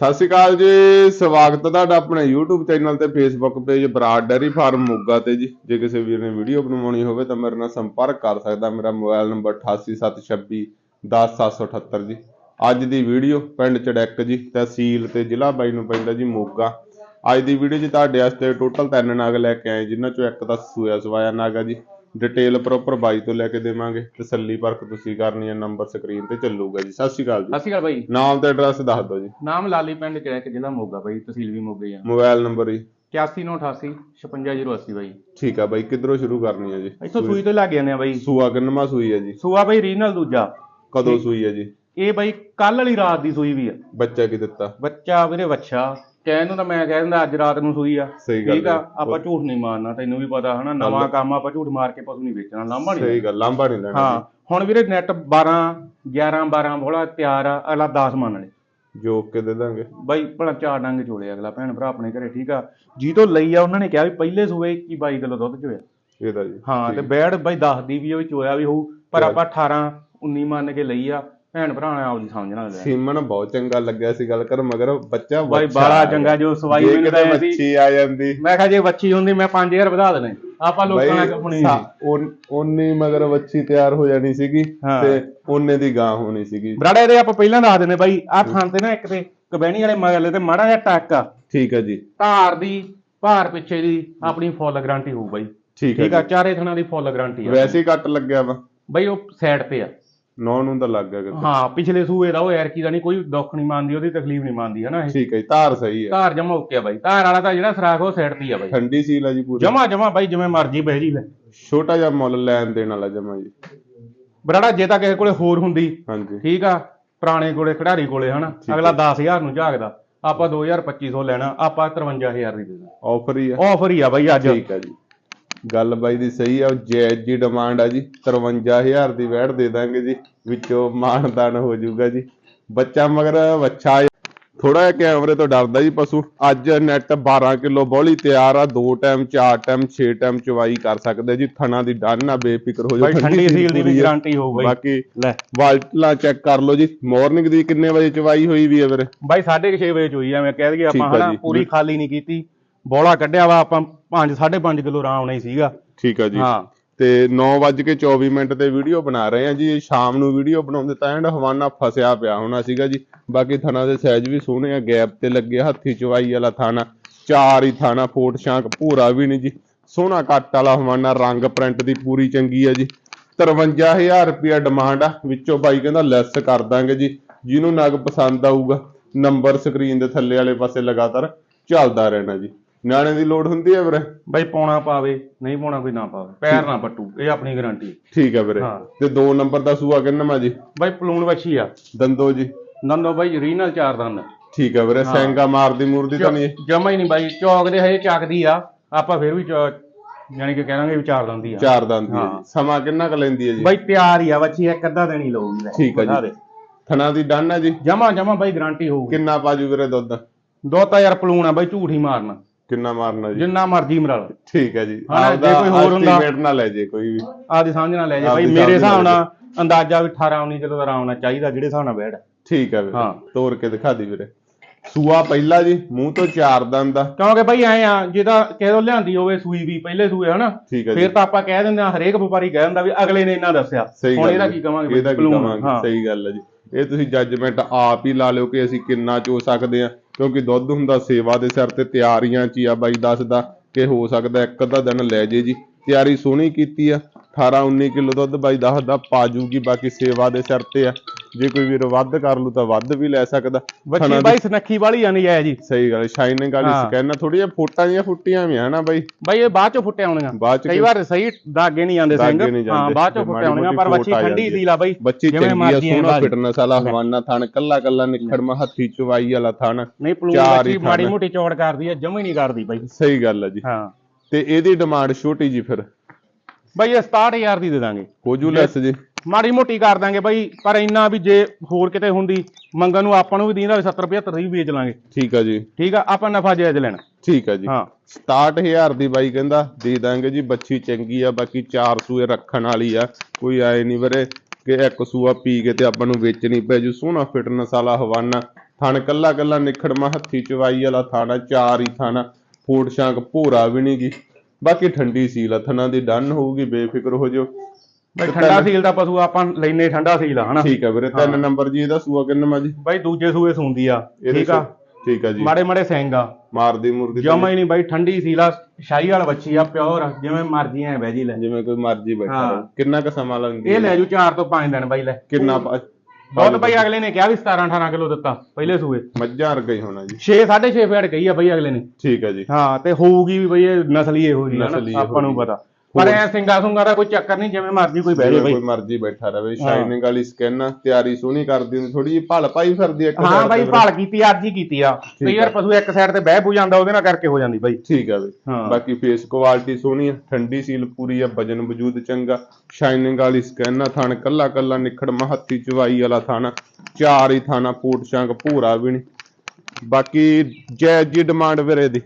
ਸਤਿ ਸ਼੍ਰੀ ਅਕਾਲ ਜੀ, ਸਵਾਗਤ ਹੈ ਤੁਹਾਡਾ ਆਪਣੇ YouTube ਚੈਨਲ ਤੇ, Facebook page Brar dairy farm Moga ਤੇ ਜੀ। ਜੇ ਕਿਸੇ ਵੀਰ ਨੇ ਵੀਡੀਓ ਬਣਵਾਉਣੀ ਹੋਵੇ ਤਾਂ ਮੇਰੇ ਨਾਲ ਸੰਪਰਕ ਕਰ ਸਕਦਾ, ਮੇਰਾ ਮੋਬਾਈਲ ਨੰਬਰ 8876 10778 ਜੀ। ਅੱਜ ਦੀ ਵੀਡੀਓ ਪਿੰਡ ਚੜੈਕ ਜੀ, ਤਹਿਸੀਲ ਤੇ ਜ਼ਿਲ੍ਹਾ ਬਾਈ ਨੂੰ ਪੈਂਦਾ ਜੀ, ਮੋਗਾ। ਅੱਜ ਦੀ ਵੀਡੀਓ 'ਚ ਤੁਹਾਡੇ ਵਾਸਤੇ ਟੋਟਲ ਤਿੰਨ ਨਾਗ ਲੈ ਕੇ ਆਏ, ਜਿਨ੍ਹਾਂ ਚੋਂ ਇੱਕ ਤਾਂ ਸੂਆ ਸਵਾਇਆ ਨਾਗ ਆ ਜੀ। ਡਿਟੇਲ ਪ੍ਰੋਪਰ ਬਾਈ ਤੋਂ ਲੈ ਕੇ ਦੇਵਾਂਗੇ। ਤਸੱਲੀ ਪਰਖ ਤੁਸੀਂ ਕਰਨੀ ਹੈ ਨੰਬਰ ਸਕਰੀਨ ਤੇ ਚੱਲੂਗਾ ਜੀ। ਸਤਿ ਸ਼੍ਰੀ ਅਕਾਲ ਜੀ। ਸਤਿ ਸ਼੍ਰੀ ਅਕਾਲ ਬਾਈ। ਨਾਮ ਤੇ ਐਡਰੈਸ ਦੱਸ ਦਿਓ ਜੀ। ਨਾਮ ਲਾਲੀ ਪਿੰਡ ਚੜੈਕ ਜ਼ਿਲ੍ਹਾ ਮੋਗਾ ਬਾਈ ਤਹਿਸੀਲ ਵੀ ਮੋਗੇ ਆ। ਮੋਬਾਈਲ ਨੰਬਰ ਜੀ। 8188 56080 ਬਾਈ। ਠੀਕ ਆ ਬਾਈ ਕਿੱਧਰੋਂ ਸ਼ੁਰੂ ਕਰਨੀ ਹੈ ਜੀ? ਇੱਥੋਂ ਸੂਈ ਤੋਂ ਲੱਗ ਜਾਂਦੇ ਆ ਬਾਈ। ਸੂਆ ਕਿੰਨਵਾਂ ਸੂਈ ਹੈ ਜੀ? ਸੂਆ ਬਾਈ ਰੀਨਲ ਦੂਜਾ। ਕਦੋਂ ਸੂਈ ਹੈ ਜੀ? ਇਹ ਬਾਈ ਕੱਲ ਵਾਲੀ ਰਾਤ ਦੀ ਸੂਈ ਵੀ ਆ। ਬੱਚਾ ਕੀ ਦਿੱਤਾ? ਬੱਚਾ ਵੀਰੇ ਵੱਛਾ। ਕਹਿਣ ਨੂੰ ਤਾਂ ਮੈਂ ਕਹਿ ਦਿੰਦਾ ਅੱਜ ਰਾਤ ਨੂੰ ਸੂਈ ਆ। ਸਹੀ ਗੱਲ ਠੀਕ ਆ। ਆਪਾਂ ਝੂਠ ਨਹੀਂ ਮਾਰਨਾ ਤੈਨੂੰ ਵੀ ਪਤਾ ਹਨਾ ਨਵਾਂ ਕੰਮ ਆਪਾਂ ਝੂਠ ਮਾਰ ਕੇ ਪਸ਼ੂ ਨਹੀਂ ਵੇਚਣਾ ਲਾਂਭਾ ਨਹੀਂ ਸਹੀ ਗੱਲ ਲਾਂਬਾ ਨਹੀਂ ਲੈਣਾ। ਹਾਂ ਹੁਣ ਵੀਰੇ ਨੈਟ 12 11 12 ਬੋਲਾ ਤਿਆਰ ਆ ਅਗਲਾ 10 ਮੰਨ ਲੈ। ਜੀ। ਜੋਕ ਕੇ ਦੇ ਦਾਂਗੇ। ਬਾਈ ਭਲਾ ਚਾਰ ਡੰਗ ਚੋਲੇ ਅਗਲਾ ਭੈਣ ਭਰਾ ਆਪਣੇ ਘਰੇ ਠੀਕ ਆ। ਜੀ ਤੋਂ ਲਈ ਆ ਉਹਨਾਂ ਨੇ ਕਿਹਾ ਵੀ ਪਹਿਲੇ ਸੂਏ 21 22 ਕਿਲੋ ਦੁੱਧ ਚੋਇਆ। ਇਹਦਾ ਜੀ ਹਾਂ ਤੇ ਬੈੜ ਬਾਈ ਦੱਸਦੀ ਵੀ ਉਹ ਚੋਇਆ ਵੀ ਹੋਊ ਪਰ ਆਪਾਂ 18 19 ਮੰਨ ਕੇ ਲਈ ਆ। ਭੈਣ ਭਰਾ ਨੇ ਆਪਦੀ ਸਮਝਣਾ ਲੈ ਸੀਮਨ ਬਹੁਤ ਚੰਗਾ ਲੱਗਿਆ ਸੀ ਗੱਲ ਕਰ ਮਗਰ ਬੱਚਾ ਬਾਈ ਬਾਲਾ ਚੰਗਾ ਜੋ ਸਵਾਈ ਜੇ ਕਿਤੇ ਤਾਂ ਸੀ। ਬੱਚੀ ਆ ਜਾਂਦੀ। ਮੈਂ ਕਿਹਾ ਜੇ ਬੱਚੀ ਹੁੰਦੀ ਮੈਂ 5000 ਵਧਾ ਦੇਣੇ। ਆਪਾਂ ਲੋਕਾਂ ਨਾਲ ਆਪਣੀ ਸਾ- ਉਨੀ ਮਗਰ ਬੱਚੀ ਤਿਆਰ ਹੋ ਜਾਣੀ ਸੀਗੀ ਹਾਂ। ਤੇ ਉਹਨੇ ਦੀ ਗਾਂ ਹੋਣੀ ਸੀਗੀ। ਬਰਾੜੇ ਦੇ ਆਪਾਂ ਪਹਿਲਾਂ ਦੱਸ ਦਿੰਦੇ ਬਾਈ ਆਹ ਥਾਂ ਤੇ ਨਾ ਇੱਕ ਤੇ ਕਬੈਣੀ ਵਾਲੇ ਮਗਲੇ ਤੇ ਮਾੜਾ ਜਿਹਾ ਟੱਕ ਆ। ਠੀਕ ਹੈ ਜੀ। ਧਾਰ ਦੀ ਭਾਰ ਪਿੱਛੇ ਦੀ ਆਪਣੀ ਫੁੱਲ ਗਾਰੰਟੀ ਹੋਊ ਬਾਈ। ਠੀਕ ਹੈ ਠੀਕ ਆ ਚਾਰੇ ਥਣਾ ਦੀ ਫੁੱਲ ਗਾਰੰਟੀ ਜੀ। ਆ। ਵੈਸੇ ਹੀ ਕੱਟ ਲੱਗਿਆ ਵਾ। ਬਾਈ ਉਹ ਸਾਈਡ ਤੇ ਆ। ਨੌ ਨੂੰ ਤਾਂ ਲੱਗ ਗਿਆ ਕਿਤੇ। ਹਾਂ ਪਿਛਲੇ ਸੂਏ ਦਾ ਉਹ ਐਰਕੀ ਦਾ ਨਹੀਂ ਕੋਈ ਦੁੱਖ ਨਹੀਂ ਮੰਨਦੀ ਉਹਦੀ ਤਕਲੀਫ ਨਹੀਂ ਮੰਨਦੀ ਹਨਾ ਇਹ? ਠੀਕ ਹੈ ਜੀ, ਧਾਰ ਸਹੀ ਹੈ। ਧਾਰ ਜਮਾ ਓਕੇ ਆ ਬਾਈ। ਧਾਰ ਵਾਲਾ ਤਾਂ ਜਿਹੜਾ ਸਰਾਖ ਉਹ ਸਾਈਡ ਹੀ ਆ ਬਾਈ। ਠੰਡੀ ਸੀਲ ਆ ਜੀ ਪੂਰੀ। ਜਮਾ ਜਮਾ ਬਾਈ ਜਿਵੇਂ ਮਰਜ਼ੀ ਬਹਿ ਜੀ ਲੈ। ਛੋਟਾ ਜਿਹਾ ਮੁੱਲ ਲੈਣ ਦੇਣ ਵਾਲਾ ਜਮਾ ਜੀ। ਬਰਾੜਾ ਜੇ ਤਾਂ ਕਿਸੇ ਕੋਲੇ ਹੋਰ ਹੁੰਦੀ ਹਾਂਜੀ। ਠੀਕ ਆ ਪੁਰਾਣੇ ਕੋਲੇ ਖਿਡਾਰੀ ਕੋਲੇ ਹਨਾ? ਅਗਲਾ 10000 ਨੂੰ ਝਾਕਦਾ ਆਪਾਂ 2250 ਲੈਣਾ ਆਪਾਂ 53000 ਦੀ ਦੇ ਦਾਂ ਆਫਰ ਹੀ ਆ। ਆਫਰ ਹੀ ਆ ਬਾਈ ਅੱਜ। ਠੀਕ ਆ ਜੀ। ਗੱਲ ਬਾਈ ਦੀ ਸਹੀ ਆ ਜੈਜ ਜੀ ਡਿਮਾਂਡ ਆ ਜੀ 53000 ਦੀ ਵੈਟ ਦੇ ਦਾਂਗੇ ਜੀ ਵਿੱਚੋਂ ਮਾਨਦਾਨ ਹੋ ਜਾਊਗਾ ਜੀ। ਬੱਚਾ ਮਗਰ ਵੱਛਾ ਥੋੜਾ ਜਿਹਾ ਕੈਮਰੇ ਤੋਂ ਡਰਦਾ ਜੀ ਪਸ਼ੂ ਅੱਜ ਨੈਟ 12 ਕਿਲੋ ਬੋਲੀ ਤਿਆਰ ਆ ਦੋ ਟਾਈਮ ਚਾਰ ਟਾਈਮ 6 ਟਾਈਮ ਚਵਾਈ ਕਰ ਸਕਦੇ ਜੀ ਥਣਾ ਦੀ ਡੰਨ ਆ ਬੇਫਿਕਰ ਹੋ ਬਾਈ ਜਾਓ ਠੰਡੀ ਸੀਲ ਦੀ ਵੀ। ਗਾਰੰਟੀ ਹੋਊ ਬਾਈ। ਬਾਕੀ ਲੈ। ਵਾਲਟਲਾ ਚੈੱਕ ਕਰ ਲਓ ਜੀ ਮਾਰਨਿੰਗ ਦੀ ਕਿੰਨੇ ਵਜੇ ਚਵਾਈ ਹੋਈ ਵੀ ਹੈ ਵੀਰੇ? ਬਾਈ 6:30 ਵਜੇ ਚ ਹੋਈ ਆ ਮੈਂ ਕਹਿ ਦਈਏ ਆਪਾਂ ਹਨਾ। ਪੂਰੀ ਖਾਲੀ ਨਹੀਂ ਕੀਤੀ। ਬੋਲਾ ਕੱਢਿਆ ਵਾ ਆਪਾਂ 5 5.5 ਕਿਲੋ ਆਰਾਮ ਨਾਲ ਹੀ ਸੀਗਾ। ਠੀਕ ਆ ਜੀ। ਹਾਂ। ਤੇ 9:24 ਮਿੰਟ ਤੇ ਵੀਡੀਓ ਬਣਾ ਰਹੇ ਆ ਜੀ। ਇਹ ਸ਼ਾਮ ਨੂੰ ਵੀਡੀਓ ਬਣਾਉਂਦੇ ਤਾਂ ਐਂਡ ਹਵਾਨਾ ਫਸਿਆ ਪਿਆ ਹੋਣਾ ਸੀਗਾ ਜੀ। ਬਾਕੀ ਥਾਣਾ ਦੇ ਸਾਈਜ਼ ਵੀ ਸੋਹਣੇ ਆ ਗੈਪ ਤੇ ਲੱਗੇ ਹੱਥੀ ਚਵਾਈ ਵਾਲਾ ਥਾਣਾ ਚਾਰ ਹੀ ਥਾਣਾ ਫੋਟ ਸ਼ਾਂਕ ਭੂਰਾ ਵੀ ਨਹੀਂ ਜੀ। ਸੋਹਣਾ ਕੱਟ ਵਾਲਾ ਹਵਾਨਾ ਰੰਗ ਪ੍ਰਿੰਟ ਦੀ ਪੂਰੀ ਚੰਗੀ ਆ ਜੀ। 53000 ਰੁਪਿਆ ਡਿਮਾਂਡ ਆ। ਵਿੱਚੋਂ ਬਾਈ ਕਹਿੰਦਾ ਲੈਸ ਕਰ ਦਾਂਗੇ ਜੀ। ਜਿਹਨੂੰ ਨਗ ਪਸੰਦ ਆਊਗਾ ਨੰਬਰ ਸਕਰੀਨ ਦੇ ਥੱਲੇ ਵਾਲੇ ਪਾਸੇ ਲਗਾਤਾਰ ਚੱਲਦਾ ਰਹਿਣਾ ਜੀ। ਨਿਆਣੇ ਦੀ ਲੋੜ ਹੁੰਦੀ ਹੈ ਵੀਰੇ? ਬਾਈ ਪਾਉਣਾ ਪਾਵੇ ਨਹੀਂ ਪਾਉਣਾ ਕੋਈ ਨਾ ਪਾਵੇ। ਪੈਰ ਨਾ ਪੱਟੂ ਇਹ ਆਪਣੀ ਗਾਰੰਟੀ ਠੀਕ ਹੈ ਵੀਰੇ। ਹਾਂ। ਤੇ ਦੋ ਨੰਬਰ ਦਾ ਸੂਆ ਕਿੰਨਾ ਜੀ? ਬਾਈ ਪਲੂਣ ਵੱਛੀ ਆ। ਦੰਦੋ ਜੀ। ਨੰਦੋ ਬਾਈ ਰੀਨਲ ਚਾਰ ਦੰਦ। ਠੀਕ ਹੈ ਵੀਰੇ ਸੈਂਗਾ ਮਾਰਦੀ ਮੂਰਦੀ ਤਾਂ ਨਹੀਂ। ਜਮਾ ਹੀ ਨਹੀਂ ਬਾਈ ਚੌਕ ਦੇ ਹਜੇ ਚੱਕਦੀ ਆ। ਆਪਾਂ ਫਿਰ ਵੀ ਚੌ- ਯਾਨੀ ਕਿ ਕਹਿਣਾਗੇ ਵੀ ਚਾਰ ਦੰਦੀ ਆ। ਚਾਰ ਦੰਦ ਦੀ ਹੈ ਹਾਂ। ਜੀ। ਸਮਾਂ ਕਿੰਨਾ ਕੁ ਲੈਂਦੀ ਹੈ ਜੀ? ਬਾਈ ਤਿਆਰ ਹੀ ਆ ਵੱਛੀ ਇੱਕ ਅੱਧਾ ਹੀ ਲਊਗੀ ਠੀਕ ਆ ਜੀ। ਥਣਾ ਦੀ ਡਨ ਹੈ ਜੀ? ਜਮਾ ਜਮਾ ਬਾਈ ਗਾਰੰਟੀ ਹੋਊਗੀ। ਕਿੰਨਾ ਪਾਜੂ ਵੀਰੇ ਦੁੱਧ? ਦੋ ਤਾਂ ਯਾਰ ਪਲੂਣ ਆ ਬਾਈ ਝੂਠ ਹੀ ਮਾਰਨਾ। ਕਿੰਨਾ ਮਾਰਨਾ ਜੀ? ਜਿੰਨਾ ਮਰਜ਼ੀ ਮਰਲ ਠੀਕ ਹੈ ਜੀ। ਹਾਂ, ਜੇ ਕੋਈ ਹੋਰ ਹੁੰਦਾ- estimate ਨਾ ਲੈ ਜੇ ਕੋਈ ਵੀ। ਆਦੀ ਸਮਝ ਨਾਲ ਲੈ ਜਾ। ਬਾਈ ਮੇਰੇ ਹਿਸਾਬ ਨਾਲ ਅੰਦਾਜ਼ਾ ਵੀ 18 19 ਕਿਲੋ ਦਾ ਆਰਾਮ ਨਾਲ ਚਾਹੀਦਾ ਜਿਹੜੇ ਹਿਸਾਬ ਨਾਲ ਬੈੜ ਠੀਕ ਹੈ ਵੀਰੇ। ਹਾਂ। ਤੋੜ ਕੇ ਦਿਖਾ ਦੀ ਵੀਰੇ। ਸੂਆ ਪਹਿਲਾ ਜੀ ਮੂੰਹ ਤੋਂ ਚਾਰ ਦੰਦ ਦਾ। ਕਿਉਂਕਿ ਬਾਈ ਐ ਆ ਜਿਹਦਾ ਕਿਹਦੋਂ ਲਿਆਂਦੀ ਹੋਵੇ ਸੂਈ ਵੀ ਪਹਿਲੇ ਸੂਏ ਹਨਾ? ਫਿਰ ਤਾਂ ਆਪਾਂ ਕਹਿ ਦਿੰਦੇ ਆ ਹਰੇਕ ਵਪਾਰੀ ਕਹਿ ਦਿੰਦਾ ਵੀ ਅਗਲੇ ਨੇ ਇੰਨਾ ਦੱਸਿਆ। ਹੁਣ ਇਹਦਾ। ਕੀ ਕਵਾਂਗੇ ਇਹਦਾ ਕੀ ਕਵਾਂਗੇ। ਸਹੀ ਗੱਲ ਹੈ ਜੀ। ਇਹ ਤੁਸੀਂ ਜੱਜਮੈਂਟ ਆਪ ਹੀ ਲਾ ਲਿਓ ਕਿ ਅਸੀਂ ਕਿੰਨਾ ਚੋ ਸਕਦੇ ਆ ਕਿਉਂਕਿ ਦੁੱਧ ਹੁੰਦਾ, ਸੇਵਾ ਦੇ ਸਿਰ ਤੇ ਤਿਆਰੀਆਂ ਚ ਹੀ ਆ ਬਾਈ, ਦੱਸਦਾ ਕਿ ਹੋ ਸਕਦਾ ਇੱਕ ਅੱਧਾ ਦਿਨ ਲੈ ਜੇ ਜੀ। ਤਿਆਰੀ ਸੋਹਣੀ ਕੀਤੀ ਆ 18 19 ਕਿਲੋ ਦੁੱਧ ਬਾਈ, ਦੱਸਦਾ ਪਾ ਜੂਗੀ ਬਾਕੀ ਸੇਵਾ ਦੇ ਸਿਰ ਤੇ ਆ। ਜੇ ਕੋਈ ਵੀਰ ਵੱਧ ਕਰ ਲੂ ਤਾਂ ਵੱਧ ਵੀ ਲੈ ਸਕਦਾ। ਬੱਚੀ ਬਾਈ ਸਨੱਖੀ ਵਾਲੀ ਆ ਨਹੀਂ ਆਇਆ ਜੀ। ਸਹੀ ਗੱਲ ਸ਼ਾਈਨਿੰਗ ਵਾਲੀ। ਸਕੈਨ ਥੋੜੀ ਜਿਹਾ ਫੋਟਾਂ ਜਿਹੀਆਂ ਫੁੱਟੀਆਂ ਵੀ ਹਨਾ ਬਾਈ? ਬਾਈ ਇਹ ਬਾਅਦ ਚੋਂ ਫੁੱਟੇ ਆਉਣੀਆਂ ਕਈ ਵਾਰ ਸਹੀ ਦਾਗੇ ਨਹੀਂ ਦਾਗੇ ਸਿੰਘ। ਹਾਂ ਜਾਂਦੇ। ਬਾਅਦ ਚੋਂ ਫੁੱਟੇ ਆਉਣੀਆਂ ਪਰ ਬੱਚੀ ਆ ਠੰਡੀ ਜਾਂਦੀ ਸੀ ਲਾ ਬਾਈ ਬੱਚੀ ਚੰਗੀ ਆ ਸੋਹਣਾ। ਫਿਟਨੈਸ ਵਾਲਾ ਹਵਾਨਾ ਥਣ ਕੱਲਾ ਕੱਲਾ ਨਿਖੜਮਾ ਹੱਥੀ ਚਵਾਈ ਵਾਲਾ ਥਣ ਨਹੀਂ ਹੀ ਬੱਚੀ ਮਾੜੀ। ਮੋਟੀ ਚੌੜ ਕਰਦੀ ਆ ਜਮਾ ਨਹੀਂ ਕਰਦੀ ਬਾਈ। ਸਹੀ ਗੱਲ ਹੈ ਜੀ। ਹਾਂ। ਤੇ ਇਹਦੀ ਡਿਮਾਂਡ ਛੋਟੀ ਜੀ ਫਿਰ। ਬਾਈ ਇਹ 67000 ਦੀ ਦੇ ਦਾਂਗੇ। ਹੋ ਜੂ ਲੈਸ ਜੀ। ਮਾੜੀ ਮੋਟੀ ਕਰ ਦਾਂਗੇ ਬਾਈ ਪਰ ਇੰਨਾ ਵੀ ਜੇ ਹੋਰ ਕਿਤੇ ਹੁੰਦੀ ਮੰਗਣ ਨੂੰ ਆਪਾਂ ਨੂੰ ਵੀ ਦੀਂਦਾ 70 75 ਦੀ ਵੇਚ ਲਾਂਗੇ। ਠੀਕ ਆ ਜੀ। ਠੀਕ ਆ ਆਪਾਂ ਨਫਾ ਜਾਇਜ਼ ਲੈਣਾ। ਠੀਕ ਆ ਜੀ। ਹਾਂ। 67000 ਦੀ ਬਾਈ ਕਹਿੰਦਾ ਦੇ ਦਾਂਗੇ ਜੀ ਬੱਚੀ ਚੰਗੀ ਆ ਬਾਕੀ ਚਾਰ ਸੂਏ ਰੱਖਣ ਵਾਲੀ ਆ। ਕੋਈ ਆਏ ਨਹੀਂ ਵੀਰੇ ਕਿ ਇੱਕ ਸੂਆ ਪੀ ਕੇ ਤੇ ਆਪਾਂ ਨੂੰ ਵੇਚਣੀ ਪੈ ਜੂ। ਸੋਹਣਾ ਫਿਟਨੈਸ ਵਾਲਾ ਹਵਾਨਾ। ਥਣ ਕੱਲਾ ਕੱਲਾ ਨਿਖੜਮਾ ਹੱਥੀ ਚਵਾਈ ਵਾਲਾ ਥਾਣਾ ਚਾਰ ਹੀ ਥਾਣਾ ਫੂਟ ਸ਼ਾਂਕ ਭੂਰਾ ਵੀ ਨੀ ਗੀ। ਬਾਕੀ ਠੰਡੀ ਸੀਲ ਆ ਥਣਾ ਦੀ ਡਨ ਹੋਊਗੀ ਬੇਫਿਕਰ ਹੋ ਜਿਓ। ਬਈ ਠੰਡਾ ਸੀਲ ਦਾ ਪਸ਼ੂ ਆਪਾਂ ਲੈਨੇ ਠੰਡਾ ਸੀਲ ਆ ਹਨਾ? ਠੀਕ ਆ ਵੀਰੇ ਤਿੰਨ ਨੰਬਰ ਜੀ ਇਹਦਾ ਸੂਆ ਕਿੰਨਾ ਜੀ? ਬਾਈ ਦੂਜੇ ਸੂਏ ਸੁੰਦੀ ਆ ਠੀਕ ਆ? ਠੀਕ ਆ ਜੀ। ਮਾੜੇ ਮਾੜੇ ਸਿੰਘ ਆ। ਮਾਰਦੀ ਮੁਰਦੀ ਜਮਾ ਹੀ ਨਹੀਂ ਬਾਈ ਠੰਡੀ ਸੀਲ ਸ਼ਾਹੀ ਵਾਲ ਬੱਚੀ ਆ ਪਿਓਰ ਜਿਵੇਂ ਮਰਜ਼ੀ ਐ ਬਹਿ ਜੀ ਲੈ। ਜਿਵੇਂ ਕੋਈ ਮਰਜ਼ੀ ਬੈਠਾ ਕਿੰਨਾ ਕ ਸਮਾਂ ਲੈਂਦੀ ਇਹ ਲੈ ਜੂ 4 ਤੋਂ 5 ਦਿਨ ਬਾਈ ਲੈ। ਕਿੰਨਾ ਬਹੁਤ ਬਾਈ ਅਗਲੇ ਨੇ ਕਿਹਾ ਵੀ 17 18 ਕਿਲੋ ਦਿੱਤਾ ਪਹਿਲੇ ਸੂਏ। ਮੱਝਾਂ ਵਰਗਾ ਹੀ ਹੋਣਾ ਜੀ। 6 6.5 ਫੇੜ ਕਹੀ ਆ ਬਾਈ ਅਗਲੇ ਨੇ। ਠੀਕ ਹੈ ਜੀ। ਹਾਂ ਤੇ ਹੋਊਗੀ ਵੀ ਬਈ ਇਹ ਨਸਲੀ ਇਹੋ ਜੀ ਆਪਾਂ ਨੂੰ। ਪਤਾ। ਪਰ ਐ ਸਿੰਗਾ ਸੁੰਗਾ ਦਾ ਕੋਈ ਚੱਕਰ ਨਹੀਂ ਜਿਵੇਂ ਮਰਜ਼ੀ ਕੋਈ ਬਹਿ ਕੋਈ ਮਰਜ਼ੀ ਬੈਠਾ ਰਵੇ ਸ਼ਾਈਨਿੰਗ ਵਾਲੀ ਸਕਿਨ ਤਿਆਰੀ ਸੋਹਣੀ ਕਰਦੀ ਹੁੰਦੀ ਥੋੜੀ ਜਿਹੀ ਭਲ ਪਾਈ ਫਿਰਦੀ ਇੱਕ ਹਾਂ ਬਾਈ ਭਾਲ ਕੀਤੀ ਅੱਜ ਹੀ ਕੀਤੀ ਆ। ਕਈ ਵਾਰ ਪਸ਼ੂ ਇੱਕ ਸਾਈਡ ਤੇ ਬਹਿ ਬੂ ਜਾਂਦਾ ਉਹਦੇ ਨਾਲ ਕਰਕੇ ਹੋ ਜਾਂਦੀ ਬਾਈ। ਠੀਕ ਆ ਬਈ। ਬਾਕੀ ਫੇਸ ਕੁਆਲਿਟੀ ਸੋਹਣੀ ਆ ਠੰਡੀ ਸੀਲ ਪੂਰੀ ਆ ਵਜਨ ਵਜੂਦ ਚੰਗਾ। ਸ਼ਾਈਨਿੰਗ ਵਾਲੀ ਸਕਿਨ ਆ ਥਣ ਕੱਲਾ ਕੱਲਾ ਨਿਖੜ ਹੱਥੀ ਚਵਾਈ ਵਾਲਾ ਥਣ ਚਾਰ ਹੀ ਥਾਣਾ ਪੂਟ ਸ਼ੰਕ ਭੂਰਾ ਵੀ ਨਹੀਂ। ਬਾਕੀ ਜੈ ਜੀ ਡਿਮਾਂਡ ਵੀਰੇ ਦੀ।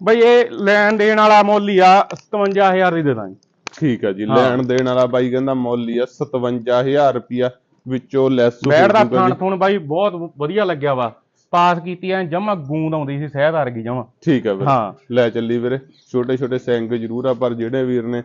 ਬਈ ਇਹ ਲੈਣ ਦੇਣ ਵਾਲਾ ਮੁੱਲ ਹੀ ਆ 57000 ਦੀ ਦੇ ਦਾਂਗੇ। ਠੀਕ ਆ ਜੀ ਹਾਂ। ਲੈਣ ਦੇਣ ਵਾਲਾ ਬਾਈ ਕਹਿੰਦਾ ਮੁੱਲ ਹੀ ਆ 57000 ਰੁਪਿਆ ਵਿੱਚੋਂ ਲੈਸ ਬੈੜ ਦਾ ਥਾਣ ਥੁਣ ਬਾਈ ਬਹੁਤ ਵਧੀਆ ਲੱਗਿਆ ਵਾ। ਪਾਸ ਕੀਤੀ ਐ ਜਮਾ ਗੂੰਦ ਆਉਂਦੀ ਸੀ ਸਹਿਦ ਵਰਗੀ ਜਮਾ। ਠੀਕ ਆ ਵੀਰੇ। ਹਾਂ। ਲੈ ਚੱਲੀ ਵੀਰੇ ਛੋਟੇ ਛੋਟੇ ਸਿੰਘ ਜ਼ਰੂਰ ਆ ਪਰ ਜਿਹੜੇ ਵੀਰ ਨੇ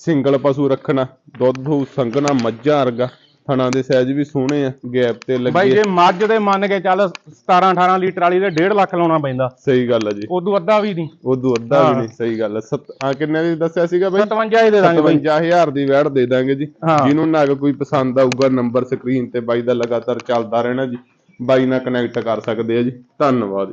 ਸਿੰਗਲ ਪਸ਼ੂ ਰੱਖਣਾ ਦੁੱਧ ਹੋ ਸੰਗਣਾ ਮੱਝਾਂ ਵਰਗਾ ਥਣਾ ਦੇ ਸਾਈਜ਼ ਵੀ ਸੋਹਣੇ ਆ ਗੈਪ ਤੇ ਬਾਈ ਲੱਗੇ ਜੇ ਮੱਝ ਦੇ ਮੰਨ ਕੇ ਚੱਲ 17 18 ਲੀਟਰ ਵਾਲੀ ਦੇ 1.5 ਲੱਖ ਲਾਉਣਾ ਪੈਂਦਾ। ਸਹੀ ਗੱਲ ਆ ਜੀ। ਉਦੋਂ ਅੱਧਾ ਵੀ ਨਹੀਂ। ਉਦੋਂ ਅੱਧਾ ਵੀ। ਨਹੀਂ ਸਹੀ ਗੱਲ ਆ। ਆ ਕਿੰਨੇ ਦੀ ਦੱਸਿਆ ਸੀਗਾ ਬਾਈ? 57 ਹੀ ਦੇ ਦਾਂਗੇ ਬਾਈ। 57000 ਦੀ ਵੈੜ ਦੇ ਦਾਂਗੇ ਜੀ। ਜਿਹਨੂੰ ਨਗ ਕੋਈ ਪਸੰਦ ਆਊਗਾ ਨੰਬਰ ਸਕਰੀਨ ਤੇ ਬਾਈ ਦਾ ਲਗਾਤਾਰ ਚੱਲਦਾ ਰਹਿਣਾ ਜੀ। ਬਾਈ ਨਾਲ ਕਨੈਕਟ ਕਰ ਸਕਦੇ ਆ ਜੀ। ਧੰਨਵਾਦ